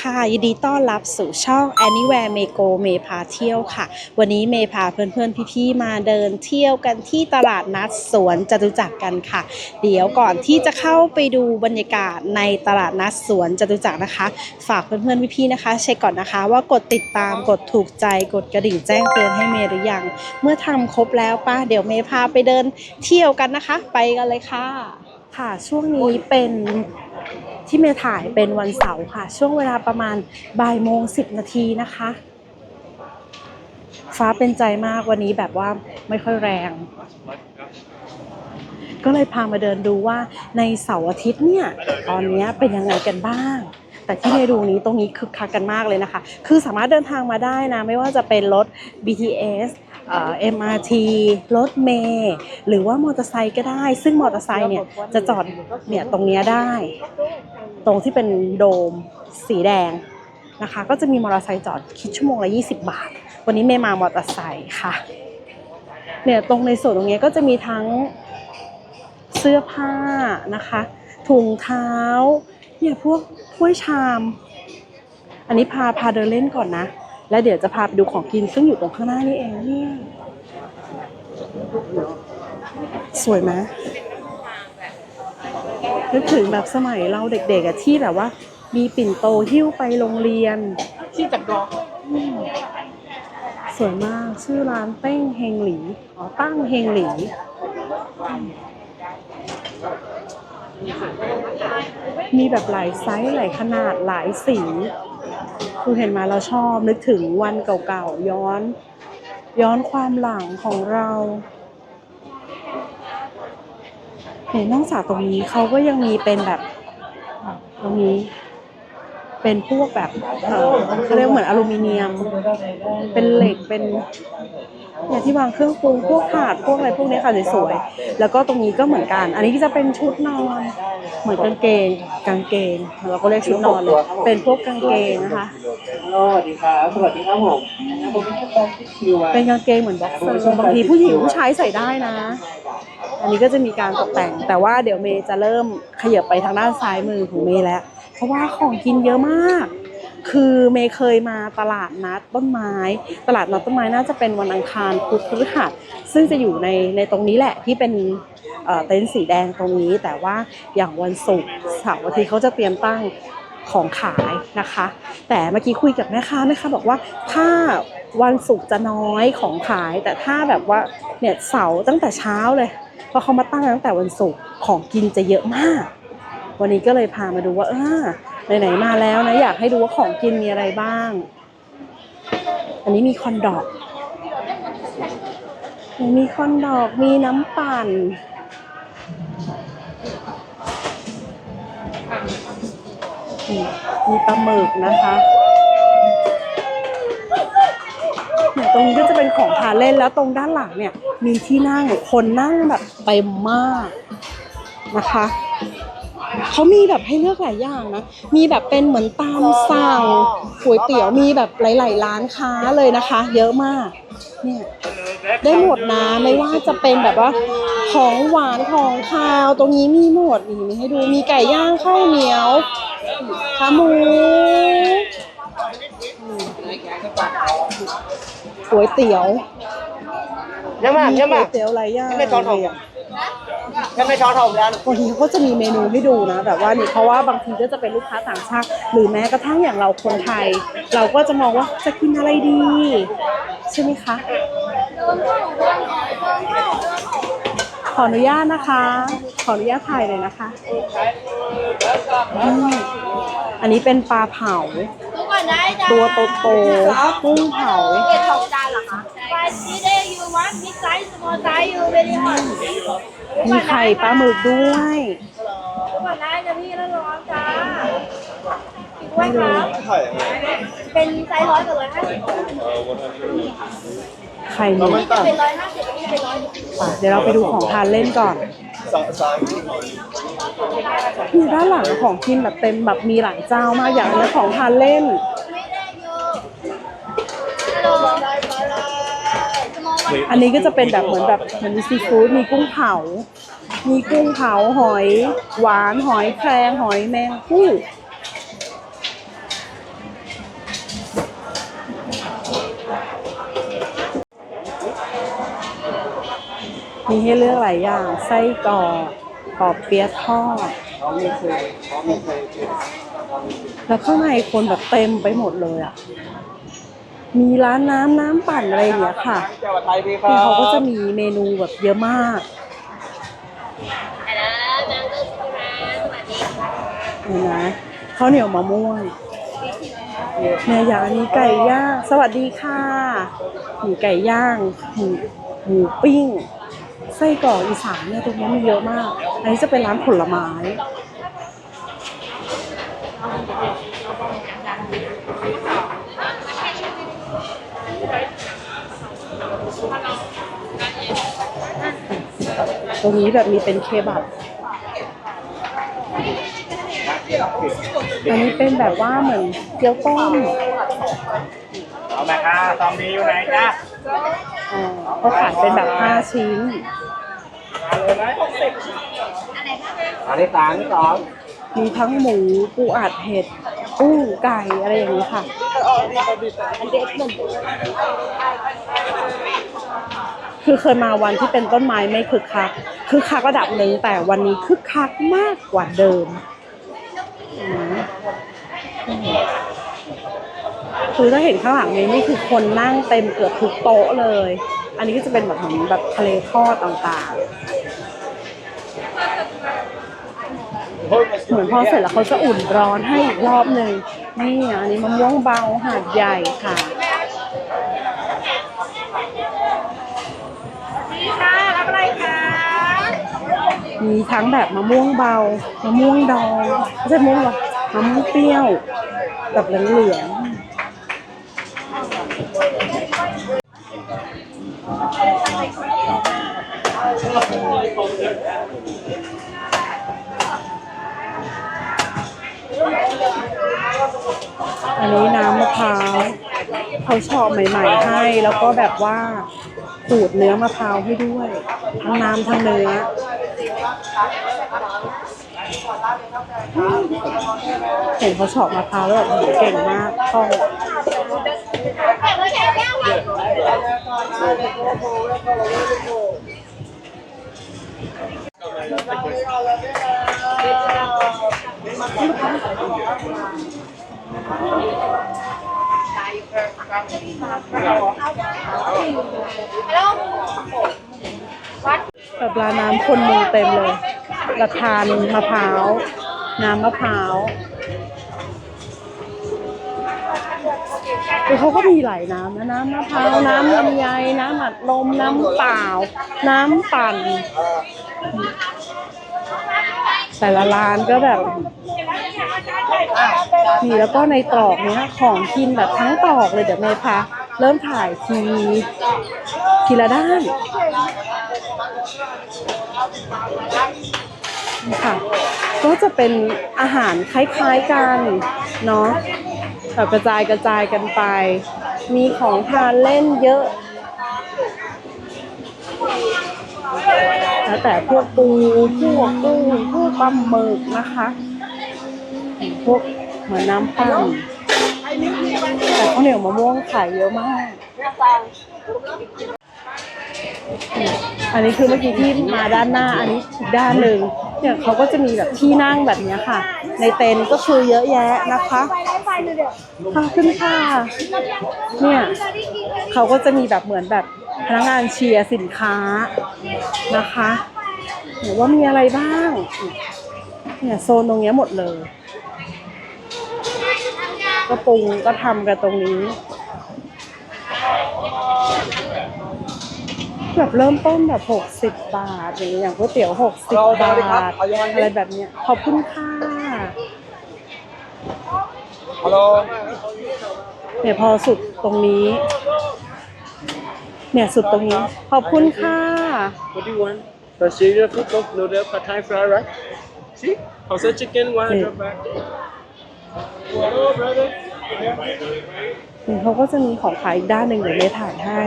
ค่ะ ยินดีต้อนรับสู่ช่อง Anywhere m e Go เมพาเที่ยวค่ะ วันนี้เมพาเพื่อนๆ พี่ๆ มาเดินเที่ยวกันที่ตลาดนัดสวนจตุจักรกันค่ะ เดี๋ยวก่อนที่จะเข้าไปดูบรรยากาศในตลาดนัดสวนจตุจักรนะคะ ฝากเพื่อนๆ พี่ๆ นะคะ เช็คก่อนนะคะว่ากดติดตามกดถูกใจกดกระดิ่งแจ้งเตือนให้เมย์หรือยัง เมื่อทำครบแล้วป้าเดี๋ยวเมพาไปเดินเที่ยวกันนะคะ ไปกันเลยค่ะค่ะช่วงนี้เป็น ที่เมย์ถ่ายเป็นวันเสาร์ค่ะ ช่วงเวลาประมาณบ่ายโมงสิบนาทีนะคะ ฟ้าเป็นใจมากวันนี้แบบว่าไม่ค่อยแรง ก็เลยพามาเดินดูว่าในเสาร์อาทิตย์เนี่ย ตอนนี้เป็นยังไงกันบ้าง แต่ที่เมดูนี้ตรงนี้คึกคักกันมากเลยนะคะ คือสามารถเดินทางมาได้นะ ไม่ว่าจะเป็นรถ BTS เอ่อ MRT รถเมล์หรือว่ามอเตอร์ไซค์ก็ได้ ซึ่งมอเตอร์ไซค์เนี่ยจะจอดเนี่ยตรงนี้ได้ ตรงที่เป็นโดมสีแดงนะคะ ก็จะมีมอเตอร์ไซค์จอดคิดชั่วโมงละ 20 บาท วันนี้เมย์มามอเตอร์ไซค์ค่ะเนี่ยตรงในส่วนตรงนี้ก็จะมีทั้งเสื้อผ้านะคะ ถุงเท้าเนี่ยพวกถ้วยชาม อันนี้พาพาเดินเล่นก่อนนะ แล้วเดี๋ยวจะพาไปดูของกินซึ่งอยู่ตรงข้างหน้านี่เองเนี่ยสวยไหมนึกถึงแบบสมัยเราเด็กๆอะที่แบบว่า มีปิ่นโตหิ้วไปโรงเรียน ที่จักรองอืมสวยมากชื่อร้านเต้งเฮงหลีอ๋อตั้งเฮงหลีมีแบบหลายไซส์หลายขนาดหลายสี คือเห็นมาเราชอบนึกถึงวันเก่าๆย้อน ย้อนความหลังของเราเห็นนอกจากตรงนี้เขาก็ยังมีเป็นแบบตรงนี้ เป็นพวกแบบเอ่อเขาเรียกเหมือนอลูมิเนียม เป็นเหล็กเป็น เนี่ยที่วางเครื่องปรุงพวกถาดพวกอะไรพวกนี้ค่ะสวยๆแล้วก็ตรงนี้ก็เหมือนกัน อันนี้ก็จะเป็นชุดนอนเหมือนกางเกงกางเกงเราก็เรียกชุดนอนเลยเป็นพวกกางเกงนะคะสวัสดีครับสวัสดีครับผมผมเป็นแฟนที่คิวเป็นกางเกงเหมือนบ็อกเซอร์บางทีผู้หญิงผู้ชายใส่ได้นะ อันนี้ก็จะมีการตกแต่ง แต่ว่าเดี๋ยวเมย์จะเริ่มขยับไปทางด้านซ้ายมือของเมย์แล้ว เพราะว่าของกินเยอะมาก คือเมย์เคยมาตลาดนัดต้นไม้ ตลาดนัดต้นไม้น่าจะเป็นวันอังคารพุธพฤหัสซึ่งจะอยู่ในในตรงนี้แหละที่เป็นเต็นท์สีแดงตรงนี้ แต่ว่าอย่างวันศุกร์เสาร์อาทิตย์เขาจะเตรียมตั้งของขายนะคะ แต่เมื่อกี้คุยกับแม่ค้าแม่ค้าบอกว่าถ้าวันศุกร์จะน้อยของขาย แต่ถ้าแบบว่าเนี่ยเสาร์ตั้งแต่เช้าเลยเพราะเขามาตั้งตั้งแต่วันศุกร์ของกินจะเยอะมาก วันนี้ก็เลยพามาดูว่าเออ ไหนๆมาแล้วนะอยากให้ดูว่าของกินมีอะไรบ้าง อันนี้มีคอนดอก มีคอนดอกมีน้ำปั่น มีปลาหมึกนะคะเนี่ยตรงนี้ก็จะเป็นของทานเล่นแล้วตรงด้านหลังเนี่ย มีที่นั่งคนนั่งแบบเต็มมากนะคะ เขามีแบบให้เลือกหลายอย่างนะ มีแบบเป็นเหมือนตามสั่งก๋วยเตี๋ยวมีแบบหลาย ๆ ร้านค้าเลยนะคะ เยอะมาก เนี่ย ได้หมดนะไม่ว่าจะเป็นแบบว่าของหวานของคาวตรงนี้มีหมดนี่มีให้ดูมีไก่ย่างข้าวเหนียวขาหมูก๋วยเตี๋ยวยังมามียังก๋มาวยเตี๋ยวหลายอย่าง ยังไม่ช้อนทองเลยอะยังไม่ช้อนทองแล้ววันนี้เขาก็จะมีเมนูให้ดูนะแบบว่านี่เพราะว่าบางทีก็จะเป็นลูกค้าต่างชาติ หรือแม้กระทั่งอย่างเราคนไทย เราก็จะมองว่าจะกินอะไรดี ใช่ไหมคะ ขออนุญาตนะคะ ขออนุญาตถ่ายเลยนะคะอืมอันนี้เป็นปลาเผา ทุกคนได้จ้าตัวโตๆกุ้งเผา เก็บสองจานเหรอคะ Five today you want big size small size you very hot มีไข่ปลาหมึกด้วยทุกคนได้จ้ะพี่แล้วร้อนจ้าอีกด้วยครับเป็นไซส์ร้อยกับร้อยห้าสิบไข่หมึกนี่จะเป็นร้อยห้าสิบนี่เป็นร้อยอะเดี๋ยวเราไปดูของทานเล่นก่อนนี่ด้านหลังของกินแบบเต็มแบบมีหลายเจ้ามากอย่างอันนี้ของทานเล่นไม่ได้อยู่ฮัลโหล อันนี้ก็จะเป็นแบบเหมือนแบบเหมือนซีฟู้ดมีกุ้งเผา มีกุ้งเผาหอย หวานหอยแครงหอยแมงผู้มีให้เลือกหลายอย่างไส้กรอกกรอบเปี๊ยะทอดแล้วข้างในคนแบบเต็มไปหมดเลยอะ มีร้านน้ำน้ำปั่นอะไรอย่างเงี้ยค่ะเจ้าไทยพี่ครัที่บเขาก็จะมีเมนูแบบเยอะมากเห็นไหมข้าวเหนียวมะม่วงเนี่ยอย่างอันนี้ไก่ย่าง สวัสดีค่ะหมูไก่ย่างหมูหมูปิ้ง ไส้กรอกอีสานเนี่ยตรงนี้มีเยอะมาก อันนี้จะเป็นร้านผลไม้ ตรงนี้แบบมีเป็นเคบับอันนี้เป็นแบบว่าเหมือนเกี๊ยวต้มเอาแม่ค้าซอมดีอยู่ไหนจ้าอ่าเขาขายเป็นแบบ5ชิ้นเลยไหมอันนี้สามที่สองมีทั้งหมูปูอัดเห็ดกุ้งไก่อะไรอย่างนี้ค่ะ คือเคยมาวันที่เป็นต้นไม้ไม่คึกคักคึกคักระดับหนึ่งแต่วันนี้คึกคักมากกว่าเดิมคือถ้าเห็นข้างหลังนี้นี่คือคนนั่งเต็มเกือบทุกโต๊ะเลย อันนี้ก็จะเป็นแบบเหมือนแบบทะเลทอดต่างๆ เหมือนพอเสร็จแล้วเขาจะอุ่นร้อนให้อีกรอบหนึ่งนี่อันนี้มะม่วงเบาหาดใหญ่ค่ะ นี่ค่ะรับอะไรคะ มีทั้งแบบมะม่วงเบามะม่วงดองไม่ใช่มะม่วงหรอกมะม่วงเปรี้ยวแบบเหลืองอันนี้น้ำมะพร้าวเขาชอบใหม่ๆให้ แล้วก็แบบว่าขูดเนื้อมะพร้าวให้ด้วย ทั้งน้ำทั้งเนื้อ เห็นเขาเฉาะมะพร้าวแล้วแบบเก่งมากคล่องแล้วแบบร้านน้ำคนมุงเต็มเลย ราคาหนึ่งมะพร้าว น้ำมะพร้าวคือเขาก็มีหลายน้ำนะน้ำมะพร้าวน้ำลำไยน้ำอัดลมน้ำเปล่า น้ำปั่น แต่ละร้านก็แบบนี่แล้วก็ในตรอกเนี้ยของกินแบบทั้งตรอกเลยเดี๋ยวเมย์พาเริ่มถ่ายทีทีละด้าน ค่ะ ก็จะเป็นอาหารคล้ายๆกันเนาะแบบกระจายกระจายกันไป มีของทานเล่นเยอะแล้วแต่พวกปูพวกกุ้งพวกปลาหมึกนะคะพวกเหมือนน้ำปั่นแต่ข้าวเหนียวมะม่วงขายเยอะมาก อันนี้คือเมื่อกี้ที่มาด้านหน้า อันนี้ด้านหนึ่ง เนี่ยเขาก็จะมีแบบที่นั่งแบบนี้ค่ะ ในเต็นท์ก็คือเยอะแยะนะคะไปได้ไฟเลยเดี๋ยวขอบคุณค่ะเนี่ยเขาก็จะมีแบบเหมือนแบบพนักงานเชียร์สินค้านะคะหรือว่ามีอะไรบ้าง เนี่ยโซนตรงนี้หมดเลย ก็ปรุงก็ทำกันตรงนี้ แบบเริ่มต้นแบบหกสิบบาท อย่างเงี้ยอย่างก๋วยเตี๋ยวหกสิบบาท อะไรแบบเนี้ยขอบคุณค่ะฮัลโหลเนี่ยพอสุดตรงนี้ เนี่ยสุดตรงนี้ ขอบคุณค่ะ What do you want? Brazilian food, cook, noodle, pad thai, fried rice. See? How's the chicken? One Yeah. drop back. Hello, brother. นี่เขาก็จะมีของขายอีกด้านหนึ่งเดี๋ยวเมย์ถ่ายให้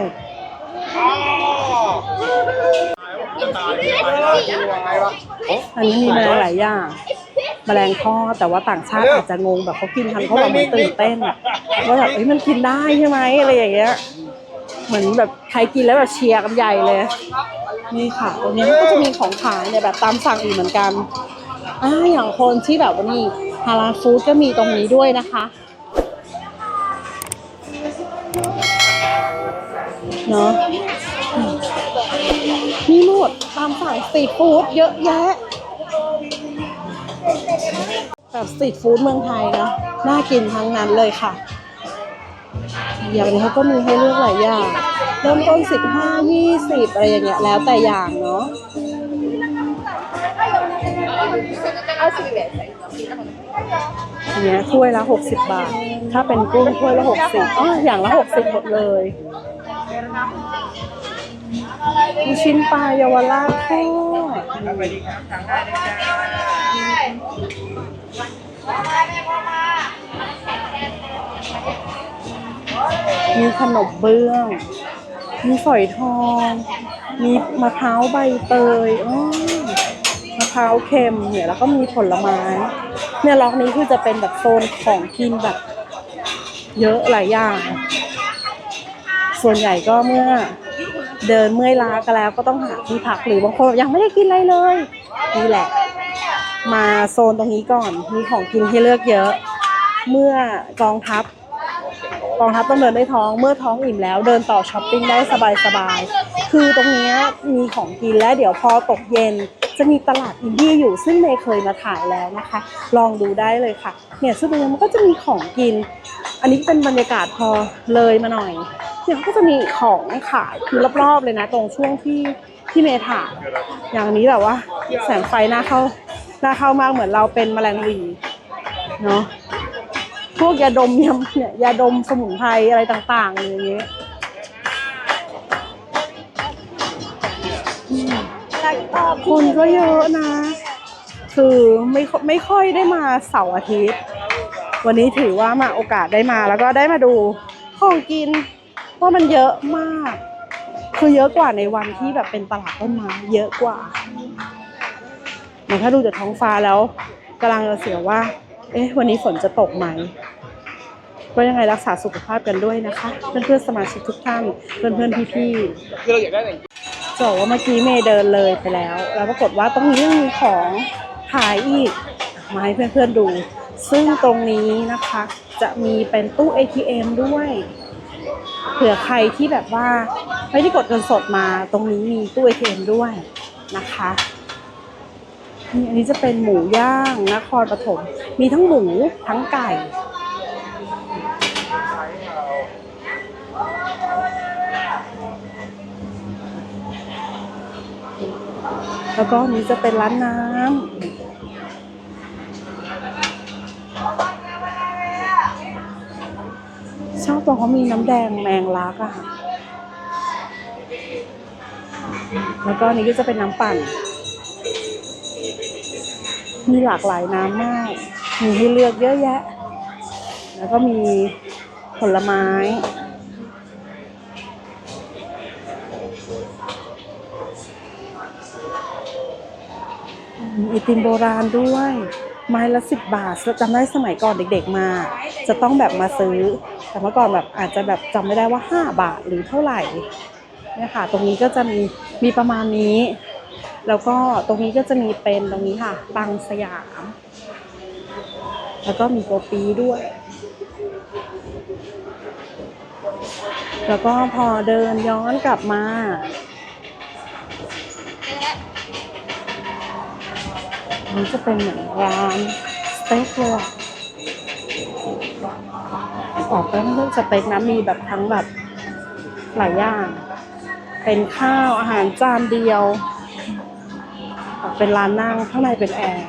อันนี้มีแมลงหลายอย่างแมลงทอดแต่ว่าต่างชาติอาจจะงงแบบเขากินทันเขาแบบเหมือนตื่นเต้นว่าแบบเอ้ยมันกินได้ใช่ไหมอะไรอย่างเงี้ยเหมือนแบบใครกินแล้วแบบเชียร์กันใหญ่เลยนี่ค่ะตรงนี้ก็จะมีของขายในแบบตามสั่งอีกเหมือนกันอ่าอย่างคนที่แบบว่านี่ฮาลาฟู้ดก็มีตรงนี้ด้วยนะคะเนาะ มีหมดตามสั่งสตรีทฟู้ดเยอะแยะ แบบสตรีทฟู้ดเมืองไทยเนาะน่ากินทั้งนั้นเลยค่ะ อย่างนี้เขาก็มีให้เลือกหลายอย่าง เริ่มต้น 15 20 อะไรอย่างเงี้ยแล้วแต่อย่างเนาะอันเนี้ยถ้วยละ 60 บาท ถ้าเป็นกุ้งถ้วยละ 60อ๋ออย่างละ 60 หมดเลย มีชิ้นปลาเยาวราชทอดมีขนมเบื้อง มีฝอยทอง มีมะพร้าวใบเตยมะพร้าวเค็มเนี่ยแล้วก็มีผลไม้ เนี่ยล็อกนี้คือจะเป็นแบบโซนของกินแบบ เยอะหลายอย่าง ส่วนใหญ่ก็เมื่อ เดินเมื่อยล้ากันแล้วก็ต้องหาที่พักหรือบางคนยังไม่ได้กินอะไรเลยนี่แหละ มาโซนตรงนี้ก่อนมีของกินให้เลือกเยอะ เมื่อกองทัพกองทัพต้องเดินด้วยท้องเมื่อท้องอิ่มแล้ว เดินต่อช้อปปิ้งได้สบายๆคือตรงนี้มีของกินแล้วเดี๋ยวพอตกเย็น จะมีตลาดอินดี้อยู่ซึ่งเมย์เคยมาถ่ายแล้วนะคะ ลองดูได้เลยค่ะ เนี่ยซึ่งตรงนี้มันก็จะมีของกิน อันนี้เป็นบรรยากาศพอเลยมาหน่อยเนี่ยเขาก็จะมีของขายคือรอบๆเลยนะ ตรงช่วงที่ที่เมย์ถ่ายอย่างนี้แบบว่า แสงไฟหน้าเข้าหน้าเข้ามากเหมือนเราเป็นแมลงวีเนาะพวกยาดมยาเนี่ยยาดมสมุนไพรอะไรต่างๆอย่างเงี้ย คนก็เยอะนะ คือไม่ไม่ค่อยได้มาเสาร์อาทิตย์ วันนี้ถือว่ามาโอกาสได้มาแล้วก็ได้มาดูของกินว่ามันเยอะมาก คือเยอะกว่าในวันที่แบบเป็นตลาดต้นไม้เยอะกว่าเนี่ยถ้าดูจากท้องฟ้าแล้วกำลังจะเสียว่า เอ๊ะ วันนี้ฝนจะตกไหมก็ยังไงรักษาสุขภาพกันด้วยนะคะ เพื่อนๆสมาชิกทุกท่าน เพื่อนๆพี่ๆคือเรา กได้อะไรจะบอกว่าเมื่อกี้เมย์เดินเลยไปแล้ว แล้วปรากฏว่าตรงนี้ยังของขายอีกมาให้เพื่อนๆดู ซึ่งตรงนี้นะคะ จะมีเป็นตู้ ATM ด้วยเผื่อใครที่แบบว่าไม่ได้กดเงินสดมาตรงนี้มีตู้ ATM ด้วยนะคะนี่อันนี้จะเป็นหมูย่างนครปฐมมีทั้งหมูทั้งไก่ แล้วก็นี้จะเป็นร้านน้ำชอบตรงเขามีน้ำแดงแมงลักอะค่ะ แล้วก็นนี้ก็จะเป็นน้ำปั่น มีหลากหลายน้ำมาก มีให้เลือกเยอะแยะ แล้วก็มีผลไม้ ไอติมโบราณด้วย ไม้ละสิบบาทจำได้สมัยก่อนเด็กๆมา จะต้องแบบมาซื้อ แต่เมื่อก่อนแบบอาจจะแบบจำไม่ได้ว่าห้าบาทหรือเท่าไหร่เนี่ยค่ะ ตรงนี้ก็จะมีมีประมาณนี้ แล้วก็ตรงนี้ก็จะมีเป็นตรงนี้ค่ะปังสยาม แล้วก็มีโกปีด้วย แล้วก็พอเดินย้อนกลับมา นี่จะเป็นเหมือนร้านสเต็กเลยออกเป็นเรื่องสเต็กนะมีแบบทั้งแบบหลายอย่าง เป็นข้าวอาหารจานเดียว เป็นร้านนั่งข้างในเป็นแอร์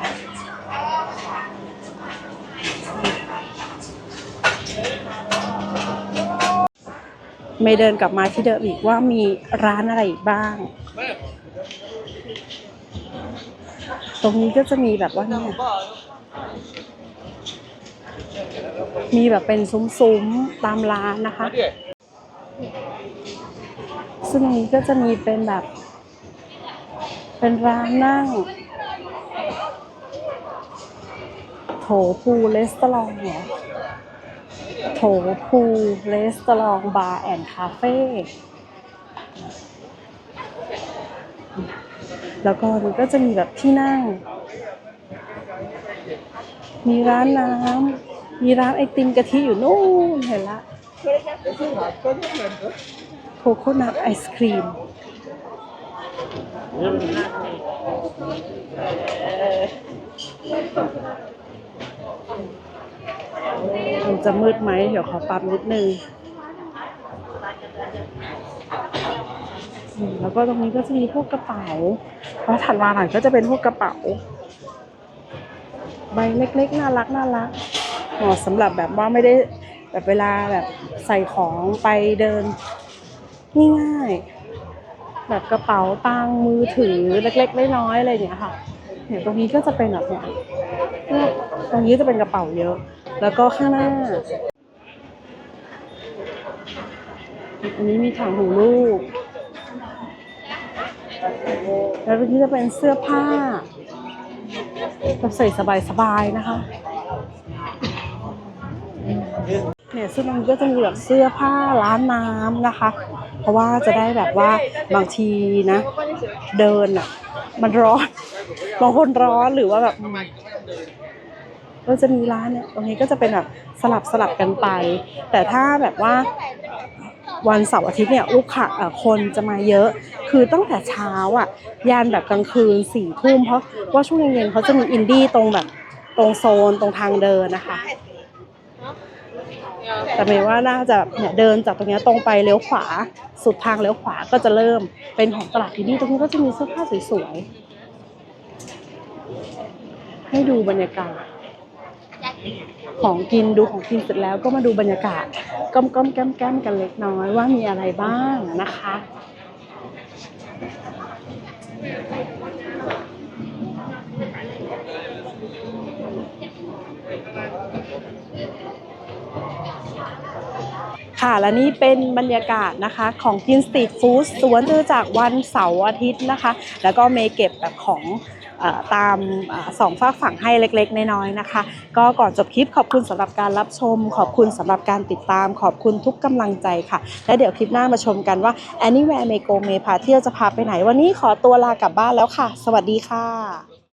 ไม่เดินกลับมาที่เดิมอีกว่ามีร้านอะไรอีกบ้าง รงนี้ก็จะมีแบบว่าเนี่ยมีแบบเป็นซุ้มๆตามร้านนะคะ ซึ่งนี้ก็จะมีเป็นแบบ เป็นร้านนั่ง โถพูเลสตอรองเหรอโถพูเลสตอรองบาร์แอนด์คาเฟ่ แล้วก็มันก็จะมีแบบที่นั่ง มีร้านน้ำมีร้านไอติมกะทิอยู่นู่นเห็นละโคโค่นัทไอศครีมมันจะมืดไหม เดี๋ยวขอปรับนิดนึงอืม แล้วก็ตรงนี้ก็จะมีพวกกระเป๋าเพราะถัดมาหน่อยก็จะเป็นพวกกระเป๋า ใบเล็กๆ น่ารักน่ารักเหมาะสำหรับแบบว่าไม่ได้แบบเวลาแบบใส่ของไปเดินง่ายๆแบบกระเป๋าตังมือถือเล็กๆน้อยๆอะไรอย่างเงี้ยค่ะเนี่ยตรงนี้ก็จะเป็นแบบเนี่ยตรงนี้จะเป็นกระเป๋าเยอะ แล้วก็ข้างหน้าอันนี้มีถังหูลูก แล้วนี้จะเป็นเสื้อผ้าแบบใส่สบายๆนะคะเนี่ยซึ่งมันก็จะมีแบบเสื้อผ้าร้านน้ำนะคะ เพราะว่าจะได้แบบว่าบางทีนะ เดินอะ มันร้อนบางคนร้อนหรือว่าแบบก็จะมีร้านเนี่ยตรงนี้ก็จะเป็นแบบสลับสลับกันไป แต่ถ้าแบบว่า วันเสาร์อาทิตย์เนี่ยลูกค้าคนจะมาเยอะ คือตั้งแต่เช้าอะยันแบบกลางคืนสี่ทุ่มเพราะว่าช่วงเย็นๆเขาจะมีอินดี้ตรงแบบตรงโซนตรงทางเดินนะคะแต่หมายว่าน่าจะเนี่ยเดินจากตรงนี้ตรงไปเลี้ยวขวาสุดทางเลี้ยวขวาก็จะเริ่มเป็นของตลาดอินดี้ตรงนี้ก็จะมีเสื้อผ้าสวยๆให้ดูบรรยากาศ ของกินดูของกินเสร็จแล้วก็มาดูบรรยากาศก้มก้มๆแก้มแก้มๆกันเล็กน้อยว่ามีอะไรบ้างนะคะค่ะและนี่เป็นบรรยากาศนะคะของกินสตรีทฟู้ดสวนจตุจากวันเสาร์อาทิตย์นะคะ แล้วก็เมย์เก็บแบบของ ตามสองฝากฝั่งให้เล็กๆ น้อยๆนะคะ ก็ก่อนจบคลิปขอบคุณสำหรับการรับชม ขอบคุณสำหรับการติดตาม ขอบคุณทุกกำลังใจค่ะ และเดี๋ยวคลิปหน้ามาชมกันว่า Anywhere เมโกเมพาเที่ยวจะพาไปไหน วันนี้ขอตัวลากลับบ้านแล้วค่ะ สวัสดีค่ะ